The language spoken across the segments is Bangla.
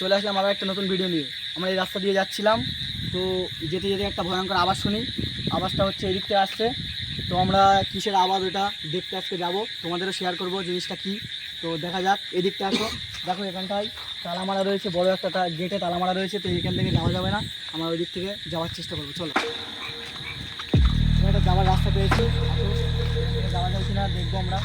চলে আসলাম আবার একটা নতুন ভিডিও নিয়ে। আমরা এই রাস্তা দিয়ে যাচ্ছিলাম, তো যেতে যেতে একটা ভয়ঙ্কর আওয়াজ শুনি। আওয়াজটা হচ্ছে এদিক থেকে আসছে। তো আমরা কিসের আওয়াজ ওটা দেখতে আজকে যাব। তোমাদেরও শেয়ার করব জিনিসটা কি। তো দেখা যাক এদিকটা আসো। দেখো এখানটায় তালামারা রয়েছে, বড় একটা গেটে তালামারা রয়েছে, তো এখান থেকে যাওয়া যাবে না। আমরা ওই দিক থেকে যাওয়ার চেষ্টা করব, চলো। একটা যাওয়ার রাস্তা পেয়েছি। যাওয়া যায় কিনা দেখব আমরা।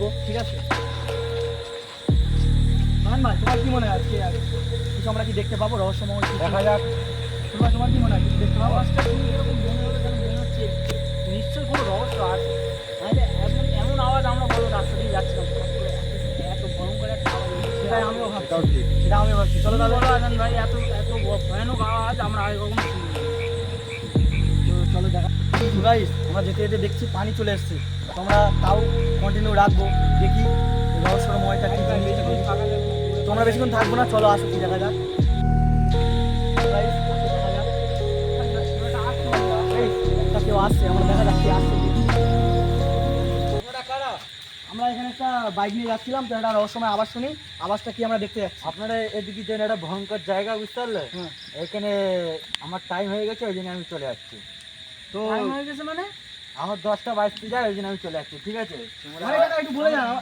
দেখব ঠিক আছে? মান ভাই তোমার কি মনে হয় আজকে কিছু আমরা কি দেখতে পাবো? রহস্যময় দেখা যাক। তোমার তোমার কি মনে হয় দেখতে পাবো? আওয়াজটা শুনে এরকম মনে হলো যেন মনে হচ্ছে। নিশ্চয়ই কোনো রহস্য আছে। নাহলে এমন এমন আওয়াজ আমরা বড় রাস্তা দিয়ে যাচ্ছিলাম। এত- ভয়ঙ্কর একটা আওয়াজ। সেটাই আমিও ভাবছি। সেটা আমিও ভাবছি। চলো দাদা বলো আজান ভাই এত এত ভয়ানক আওয়াজ আমরা আগে কখনো শুনিনি। তো চলো দেখা। গাইস আমরা যেতে যেতে দেখছি পানি চলে এসছে। তো আমরা তাও কন্টিনিউ রাখব। দেখি রহস্যময়টা কি। তোমরা বেশিক্ষণ থাকব না চলো আসো কি দেখা যাক। আসছে কেউ আসছে আমরা দেখা কি আসছে। আমরা এখানে একটা বাইক নিয়ে যাচ্ছিলাম তো একটা রহস্যময় আওয়াজ শুনি। আওয়াজটা কি আমরা দেখতে যাচ্ছি? আপনারা এদিকে যেন একটা ভয়ঙ্কর জায়গা বুঝতে পারলে হ্যাঁ। এখানে আমার টাইম হয়ে গেছে ওই জন্য আমি চলে যাচ্ছি তো হয়ে গেছে মানে? আমার দশটা বাইশ যায় ওই জন্য আমি চলে আসছি ঠিক আছে? তোমরা মানে একটু বলে যাও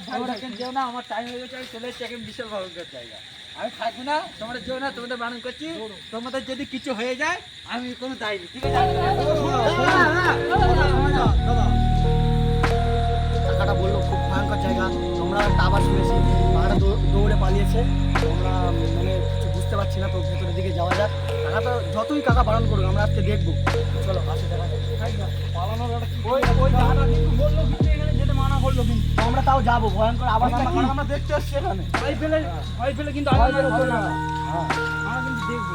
যেও না আমার টাইম হয়ে গেছে আমি চলে যাচ্ছি এখন বিশাল ভয়ঙ্কর জায়গা। আমি থাকব না তোমরা যেও না তোমাদের বারণ করছি তোমাদের যদি কিছু হয়ে যায় আমি কোনো দায়ী নেই, ঠিক আছে? কাকাটা বলল খুব ভয়ঙ্কর জায়গা। একটা আবার শুনেছি দৌ- দৌড়ে পালিয়েছে। তো আমরা কিছু বুঝতে পারছি না তো ভেতরের দিকে যাওয়া যাক। কাকাটা যতই কাকা বারণ করুক আমরা আজকে দেখব। চলো আসে দেখা যাক। পালানোর একটা ওই ওই জায়গাটা কিন্তু বলল কিন্তু এখানে যেতে মানা করল কিন্তু। আমরা তাও যাব ভয়ঙ্কর আবার আমরা দেখতে আসছি এখানে। ভয় পেলে ভয় পেলে কিন্তু ভয় চলবে না। না। আমরা কিন্তু দেখব।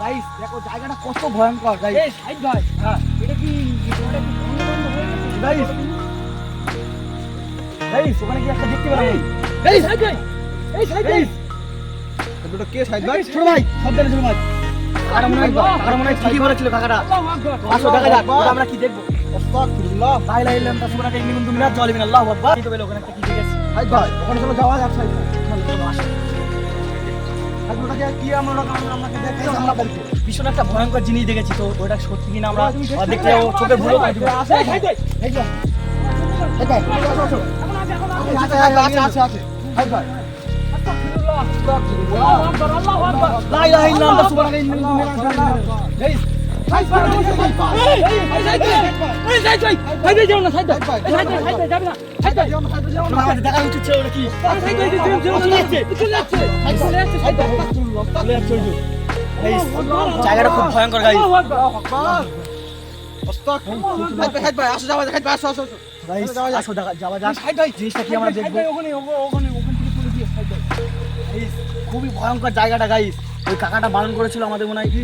গাইস দেখো জায়গাটা কত ভয়ঙ্কর গাইস এই সাইড ভাই। হ্যাঁ। এটা কি এটা কি হয়ে গাইস গাইস ওখানে কি একটা দেখতে পেলাম এই সাইড ভাই। এই সাইড গাইস দুটো কে সাইড ছোট ভাই সাবধানে ছোট ভাই কাকাটা মনে হয় কাকাটা মনে হয় ঠিকই বলেছিল কাকাটা আসো দেখা যাক আমরা কি দেখব আস্তাগফিরুল্লাহ লা ইলাহা ইল্লাল্লাহ সুবহানাকা ইন্নী কুনতু মিনাজ জালিমিন আল্লাহু আকবার এই তো বেলো ওখানে একটা কি দেখেছি ভাই ভাই ওখানে চলো যাওয়া যাক বাড়িতে ভীষণ একটা ভয়ঙ্কর জিনিস দেখেছি তো ওটা সত্যি কিনা আমরা দেখতে চোখে ভুলো ভাই ভাই আছে আছে আছে জায়গাটা খুব ভয়ঙ্কর ভাই আসো যাওয়া আসো যাক। জিনিসটা কি আমরা দেখব? ওখানে ওখানে। খুবই ভয়ঙ্কর জায়গাটা গাইস ওই কাকাটা বারণ করেছিল আমাদের মনে হয় কি?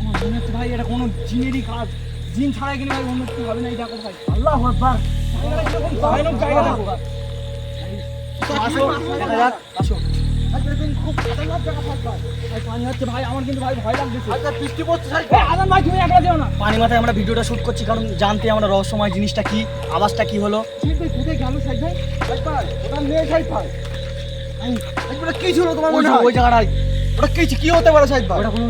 আমার মনে হচ্ছে ভাই এটা কোনো জিনেরই কাজ। জিন ছাড়া কিনা ভাই অন্য কিছু হবে না এই দেখো ভাই। আল্লাহু আকবার। ভয়ানক জায়গা দেখো। আসো। দেখা যাক আসো খুব খতরনাক জায়গা ভাই ভাই। পানি হচ্ছে ভাই আমার কিন্তু ভাই ভয় লাগতেছে আচ্ছা বৃষ্টি পড়ছে সাইড এই ভাই তুমি একলা যেও না। পানি মাথায় আমরা ভিডিওটা শুট করছি কারণ জানতে আমরা রহস্যময় জিনিসটা কি আওয়াজটা কি হলো। কোথায় গেল সাইড ভাই? সাইড ওটা নেই সাইড ভাই ওটা কি ছিল তোমার মনে হয় ওই জায়গাটায় ওটা কি কি হতে পারে সাইড ভাই ওটা কোনো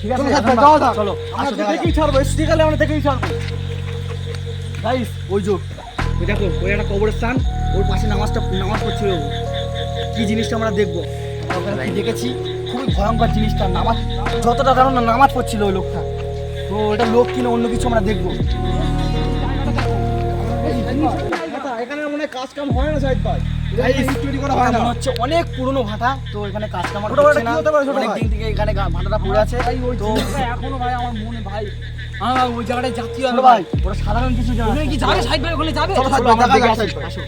ঠিক আছে চলো। চলো আমরা দেখেই ছাড়বো আমরা দেখেই ছাড়বো গাইস ওই যে দেখো ওই একটা কবরস্থান ওর পাশে নামাজটা নামাজ পড়ছিল কি জিনিসটা আমরা দেখব দেখেছি খুবই ভয়ঙ্কর জিনিসটা নামাজ যতটা কারণ না নামাজ পড়ছিল ওই লোকটা তো এটা লোক কিনা অন্য কিছু আমরা দেখব আচ্ছা, এখানে মনে হয় কাজ কাম হয় না সাইড ভাই মনে হচ্ছে অনেক পুরনো ভাটা তো এখানে কাজ কামার হচ্ছে না। অনেক দিন থেকে এখানে ভাটাটা পড়ে আছে। তো এখনও ভাই আমার মনে ভাই। হ্যাঁ ওই জায়গাটায় ভাই। ওরা সাধারণ কিছু জানে কি যাবে? সাইড ভাই ওখানে যাবে? চলো, চলো, আমরা দেখা। আসো।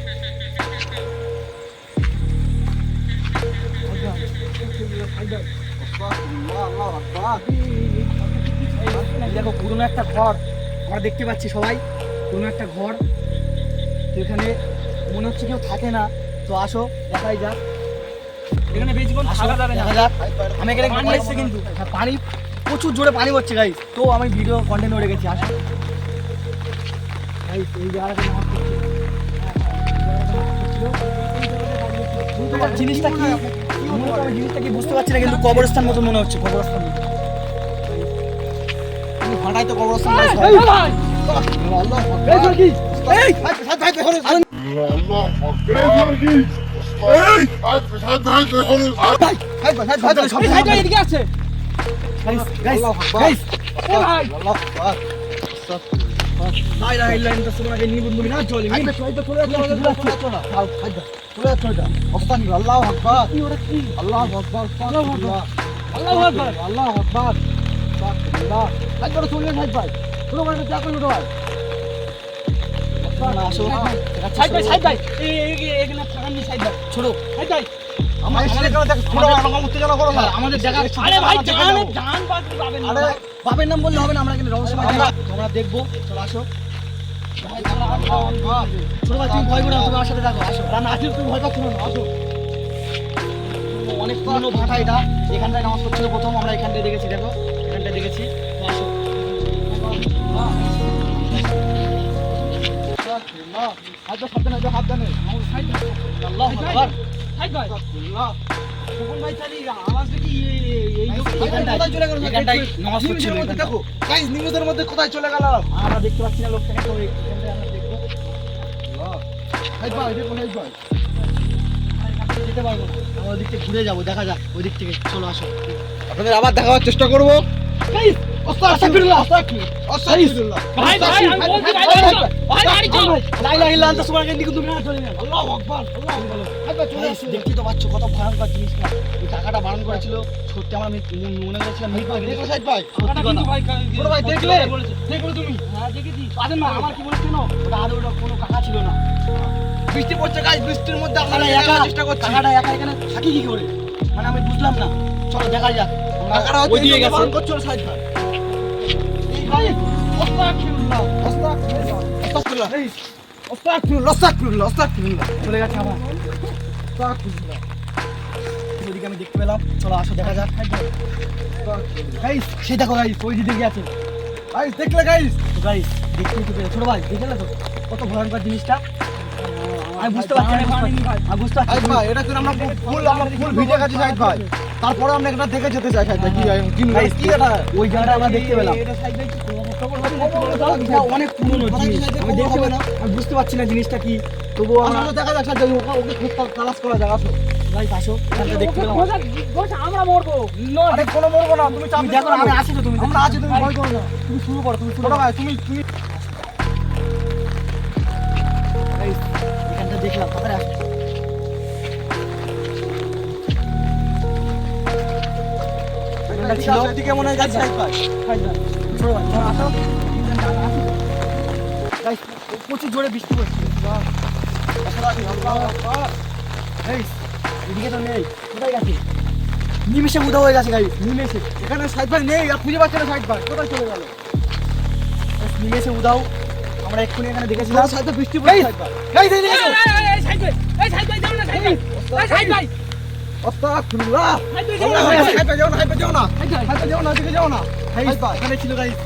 পুরনো একটা ঘর। আমরা দেখতে পাচ্ছি সবাই পুরনো একটা ঘর। তো এখানে মনে হচ্ছে কেউ থাকে না। তো আসো দেখাই যাক। এখানে বেশিক্ষণ থাকা যাবে না। আমি এখানে পানি এসছে কিন্তু। হ্যাঁ, পানি প্রচুর জোরে পানি পড়ছে গাইস তো আমি ভিডিও কন্টেন্ট রেখেছি আসো। গাইস এই জায়গাটা জিনিসটা কি? জিনিসটা কি বুঝতে পারছি না কিন্তু কবরস্থান মতো মনে হচ্ছে কবরস্থান। ফাটাই তো কবরস্থান। আল্লাহ আকবর আল্লাহ আকবর আল্লাহ আকবর আল্লাহ আকবর আল্লাহ আকবর চলে ভাই কোনো যা করল ভাই আসো। সাইড ভাই সাইড এই- এখানে থাকার নি সাইড ভাই ছোট। সাইড আমাদের- দেখা আরে ভাই জান বাপের নাম বললে হবে না আমরা কিন্তু জায়গা তোমরা দেখব চলো আসো ছোট ভাই তুমি ভয় করে তুমি আমার সাথে দেখো আসো রান্না আসলে তুমি ভয় পাচ্ছ না আসো অনেক পুরনো ভাটা এটা এখানটায় নামাজ পড়ছিল প্রথম আমরা এখানটায় দেখেছি দেখো এখানটায় দেখেছি তো হাত সাবধানে সাবধানে আল্লাহ সাইড ভাই ভাই কি এই পড়ছিল দেখো গাইস নিউজের মধ্যে কোথায় চলে গেল আমরা দেখতে পাচ্ছি না লোকটাকে তো এখানটায় আমরা দেখব হাই ভাই দেখো হাই ভাই যেতে পারব আমরা ওদিক থেকে ঘুরে যাব দেখা যাক ওই দিক থেকে চলো আসো আপনাদের আবার দেখাবার চেষ্টা করব। বারণ করেছিল আমার কি ওটা কোনো ছিল না। বৃষ্টি পড়ছে বৃষ্টির মধ্যে চেষ্টা থাকি কি করে? মানে আমি বুঝলাম না। চলো দেখা যাক। টাকাটা ওই দিয়ে গেছে। করছ সাইড ভাই। আমি দেখতে পেলাম চলো আসো দেখা যাক গাইস সেই দেখো গাইস ওই দিকে আছে গাইস দেখলে গাইস গাইস দেখতেই তো পেলে ছোট ভাই দেখলে তো কত ভয়ঙ্কর জিনিসটা আমি বুঝতে পারছি আমি বুঝতে পারছি ভাই এটা কিন্তু আমরা ফুল আমরা ফুল ভিডিও কাছে সাইড ভাই তারপরে আমরা একটা দেখে যেতে চাই ভাই কি কি কি এটা ওই জায়গাটা আমরা দেখতে পেলাম। অনেক পুরনো জিনিস। আমি দেখতে পেলাম আমি বুঝতে পারছি না জিনিসটা কি। তবুও আমরা দেখা যাক সাইড ওকে ওকে খুব তালাশ করা যাক আসো। আমরা। মরবো। কোনো মরবো না তুমি দেখো আমি আছি তো তুমি আমরা আছি তুমি ভয় করো না। তুমি শুরু করো তুমি শুরু করো। ভাই তুমি তুমি গাইস এখানটা দেখলাম ছিল। এদিকে মনে হয় সাইড ছোট ভাই আসো। প্রচুর জোরে বৃষ্টি পড়ছে গাইস এদিকে তো নেই। কোথায় গেছে? নিমেষে উদা হয়ে গেছে গাইস। নিমেষে। এখানে সাইড ভাই নেই আর খুঁজে পাচ্ছে না সাইড ভাই কোথায় চলে গেল? নিমেষে উদাও। আমরা এক্ষুনি এখানে দেখেছিলাম। সাইড বৃষ্টি পড়ছে সাইড গাইস এই সাইড ভাই এই সাইড ভাই যাও না সাইড ভাই এই সাইড সাইড ভাই যাও না সাইড যাও না হাইপা যাও না হাইপা যাও না হাইপা যাও না দিকে যাও না হাইপা এখানে ছিল গাইস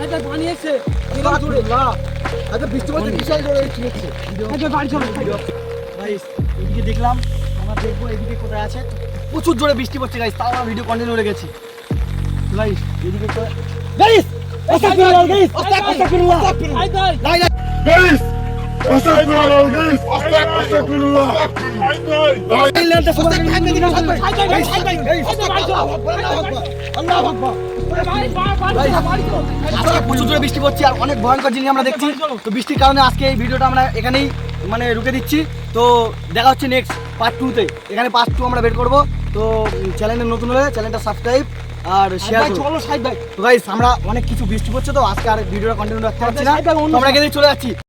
আচ্ছা পানি এসে আচ্ছা বৃষ্টি পড়ছে বিশাল জোরে ছিলেছে আচ্ছা বাড়ি চলো গাইস দেখলাম আমার দেখব এদিকে কোথায় আছে প্রচুর জোরে বৃষ্টি পড়ছে গাইস তাও আমরা ভিডিও কন্টিনিউ রেখেছি গাইস এদিকে প্রচুর বৃষ্টি পড়ছে আর অনেক ভয়ঙ্কর জিনিস আমরা দেখছি তো বৃষ্টির কারণে আজকে এই ভিডিওটা আমরা এখানেই মানে রুকে দিচ্ছি তো দেখা হচ্ছে নেক্সট পার্ট টুতে এখানে পার্ট টু আমরা বের করব তো চ্যানেলে নতুন হলে চ্যানেলটা সাবস্ক্রাইব আর শেয়ার চলো সাইড ভাই তো গাইস আমরা অনেক কিছু বৃষ্টি পড়ছে তো আজকে আর ভিডিওটা কন্টিনিউ রাখতে পারছি না আমরা এখানে চলে যাচ্ছি।